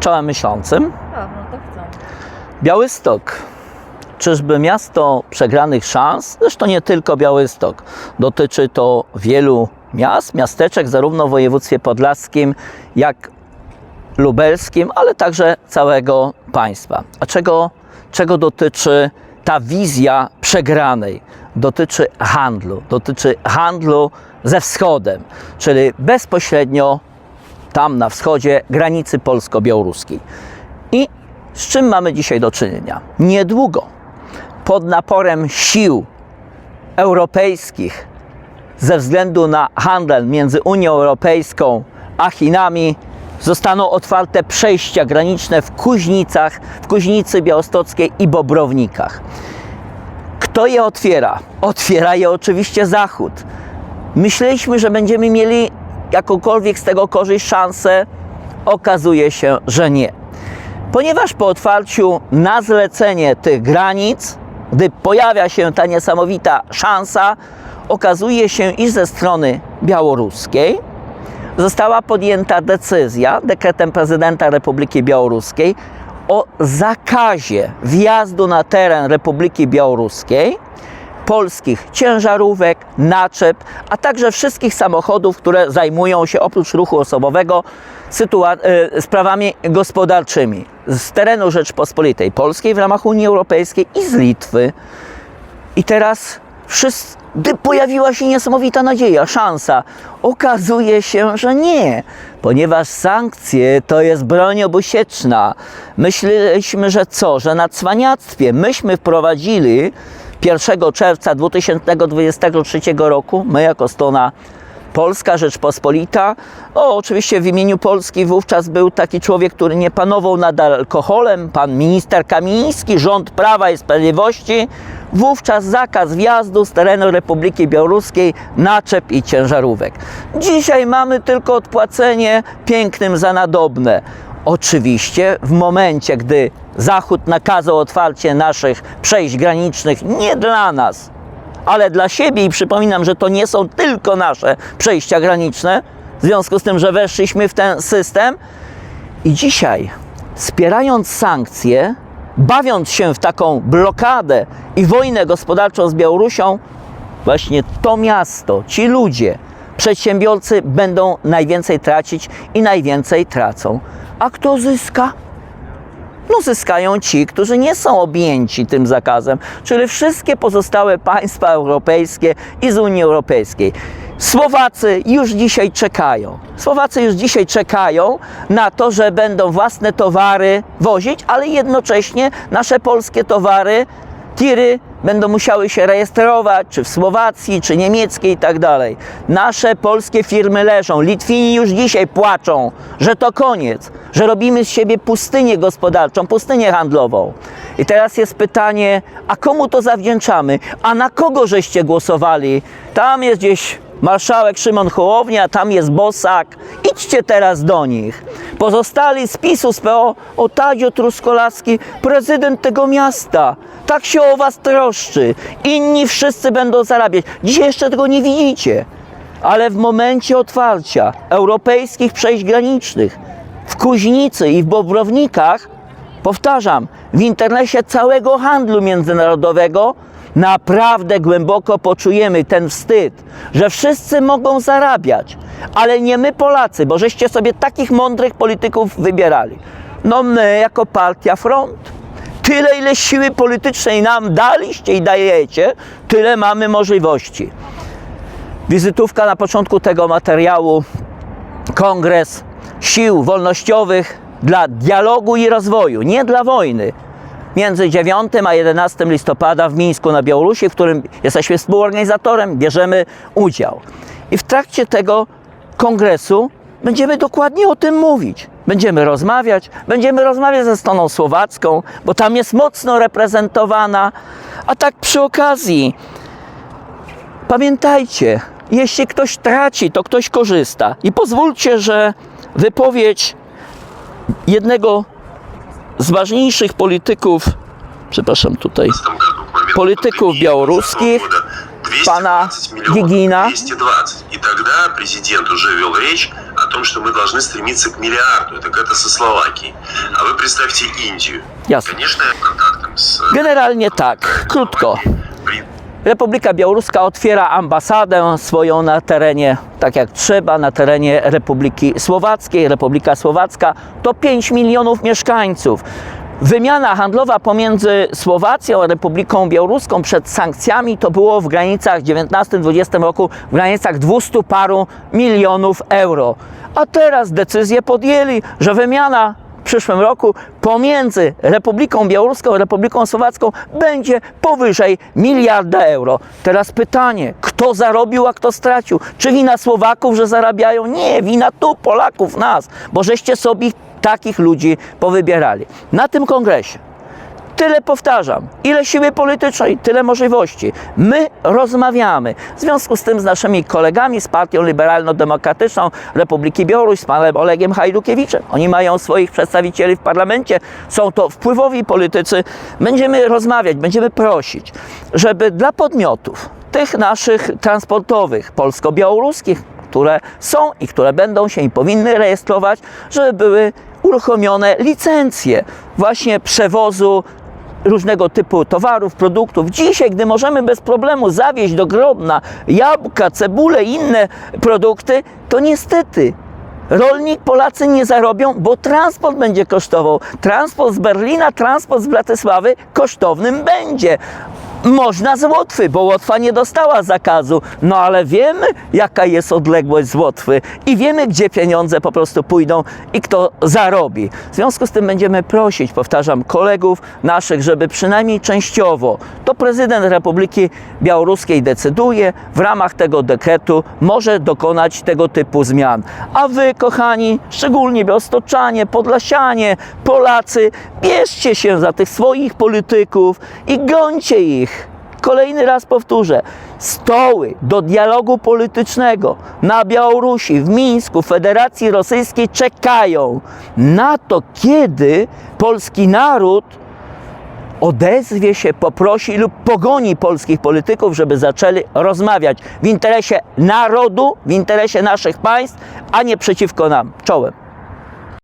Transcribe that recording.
czołem myślącym. A, no to chcą. Białystok. Czyżby miasto przegranych szans? Zresztą nie tylko Białystok. Dotyczy to wielu miast, miasteczek, zarówno w województwie podlaskim, jak lubelskim, ale także całego państwa. A czego, czego dotyczy ta wizja przegranej? Dotyczy handlu. Dotyczy handlu ze wschodem, czyli bezpośrednio tam na wschodzie granicy polsko-białoruskiej. I z czym mamy dzisiaj do czynienia? Niedługo, pod naporem sił europejskich, ze względu na handel między Unią Europejską a Chinami, zostaną otwarte przejścia graniczne w Kuźnicach, w Kuźnicy Białostockiej i Bobrownikach. Kto je otwiera? Otwiera je oczywiście Zachód. Myśleliśmy, że będziemy mieli jakąkolwiek z tego korzyść, szansę. Okazuje się, że nie. Ponieważ po otwarciu na zlecenie tych granic, gdy pojawia się ta niesamowita szansa, okazuje się, iż ze strony białoruskiej została podjęta decyzja dekretem prezydenta Republiki Białoruskiej o zakazie wjazdu na teren Republiki Białoruskiej polskich ciężarówek, naczep, a także wszystkich samochodów, które zajmują się oprócz ruchu osobowego e, sprawami gospodarczymi z terenu Rzeczpospolitej Polskiej w ramach Unii Europejskiej i z Litwy. I teraz wszyscy, pojawiła się niesamowita nadzieja, szansa, okazuje się, że nie, ponieważ sankcje to jest broń obusieczna. Myśleliśmy, że co, że na cwaniactwie myśmy wprowadzili 1 czerwca 2023 roku, my jako strona Polska Rzeczpospolita. O, oczywiście w imieniu Polski wówczas był taki człowiek, który nie panował nad alkoholem, pan minister Kamiński, rząd Prawa i Sprawiedliwości. Wówczas zakaz wjazdu z terenu Republiki Białoruskiej naczep i ciężarówek. Dzisiaj mamy tylko odpłacenie pięknym za nadobne. Oczywiście w momencie, gdy Zachód nakazał otwarcie naszych przejść granicznych nie dla nas, ale dla siebie i przypominam, że to nie są tylko nasze przejścia graniczne, w związku z tym, że weszliśmy w ten system i dzisiaj, wspierając sankcje, bawiąc się w taką blokadę i wojnę gospodarczą z Białorusią, właśnie to miasto, ci ludzie, przedsiębiorcy będą najwięcej tracić i najwięcej tracą. A kto zyska? no zyskają ci, którzy nie są objęci tym zakazem, czyli wszystkie pozostałe państwa europejskie i z Unii Europejskiej. Słowacy już dzisiaj czekają. Słowacy już dzisiaj czekają na to, że będą własne towary wozić, ale jednocześnie nasze polskie towary, tiry będą musiały się rejestrować, czy w Słowacji, czy niemieckiej i tak dalej. Nasze polskie firmy leżą. Litwini już dzisiaj płaczą, że to koniec, że robimy z siebie pustynię gospodarczą, pustynię handlową. I teraz jest pytanie, a komu to zawdzięczamy? A na kogo żeście głosowali? Tam jest gdzieś marszałek Szymon Hołownia, tam jest Bosak. Idźcie teraz do nich. Pozostali z PiSu, z PO, o Tadzio Truskolaski, prezydent tego miasta. Tak się o was troszczy. Inni wszyscy będą zarabiać. Dzisiaj jeszcze tego nie widzicie. Ale w momencie otwarcia europejskich przejść granicznych w Kuźnicy i w Bobrownikach, powtarzam, w internecie całego handlu międzynarodowego naprawdę głęboko poczujemy ten wstyd, że wszyscy mogą zarabiać, ale nie my Polacy, bo żeście sobie takich mądrych polityków wybierali. No my jako partia Front. Tyle, ile siły politycznej nam daliście i dajecie, tyle mamy możliwości. Wizytówka na początku tego materiału. Kongres Sił Wolnościowych dla dialogu i rozwoju, nie dla wojny. Między 9 a 11 listopada w Mińsku na Białorusi, w którym jesteśmy współorganizatorem, bierzemy udział. I w trakcie tego kongresu będziemy dokładnie o tym mówić. Będziemy rozmawiać, będziemy rozmawiać ze stroną słowacką, bo tam jest mocno reprezentowana. A tak przy okazji, Pamiętajcie, jeśli ktoś traci, to ktoś korzysta. I pozwólcie, że wypowiedź jednego z ważniejszych polityków, przepraszam tutaj, политиков белорусских, пана Гигина. 220. И тогда президент уже вел речь о том, что мы должны стремиться к миллиарду. Так это со Словакией. А вы представьте Индию. Jasne. Конечно, я в контактах с... Generalnie tak, krótko. Republika Białoruska otwiera ambasadę swoją na terenie, tak jak trzeba, na terenie Republiki Słowackiej. Republika Słowacka to 5 milionów mieszkańców. Wymiana handlowa pomiędzy Słowacją a Republiką Białoruską przed sankcjami to było w granicach 19-20 roku w granicach 200 paru milionów euro. A teraz decyzję podjęli, że wymiana przyszłym roku pomiędzy Republiką Białoruską a Republiką Słowacką będzie powyżej miliarda euro. Teraz pytanie, kto zarobił, a kto stracił? Czy wina Słowaków, że zarabiają? Nie, wina tu Polaków, nas, bo żeście sobie takich ludzi powybierali. Na tym kongresie Tyle powtarzam, ile siły politycznej, tyle możliwości. My rozmawiamy. W związku z tym z naszymi kolegami z Partią Liberalno-Demokratyczną Republiki Białoruś, z panem Olegiem Hajdukiewiczem. Oni mają swoich przedstawicieli w parlamencie, są to wpływowi politycy. Będziemy rozmawiać, będziemy prosić, żeby dla podmiotów, tych naszych transportowych, polsko-białoruskich, które są i które będą się i powinny rejestrować, żeby były uruchomione licencje właśnie przewozu różnego typu towarów, produktów. Dzisiaj, gdy możemy bez problemu zawieźć do Grodna jabłka, cebule i inne produkty, to niestety rolnik Polacy nie zarobią, bo transport będzie kosztował. Transport z Berlina, transport z Bratysławy kosztownym będzie. Można z Łotwy, bo Łotwa nie dostała zakazu, no ale wiemy, jaka jest odległość z Łotwy i wiemy, gdzie pieniądze po prostu pójdą i kto zarobi. W związku z tym będziemy prosić, powtarzam, kolegów naszych, żeby przynajmniej częściowo to prezydent Republiki Białoruskiej decyduje, w ramach tego dekretu może dokonać tego typu zmian. A wy, kochani, szczególnie białostoczanie, podlasianie, Polacy, bierzcie się za tych swoich polityków i gońcie ich. Kolejny raz powtórzę, stoły do dialogu politycznego na Białorusi, w Mińsku, Federacji Rosyjskiej czekają na to, kiedy polski naród odezwie się, poprosi lub pogoni polskich polityków, żeby zaczęli rozmawiać w interesie narodu, w interesie naszych państw, a nie przeciwko nam. Czołem.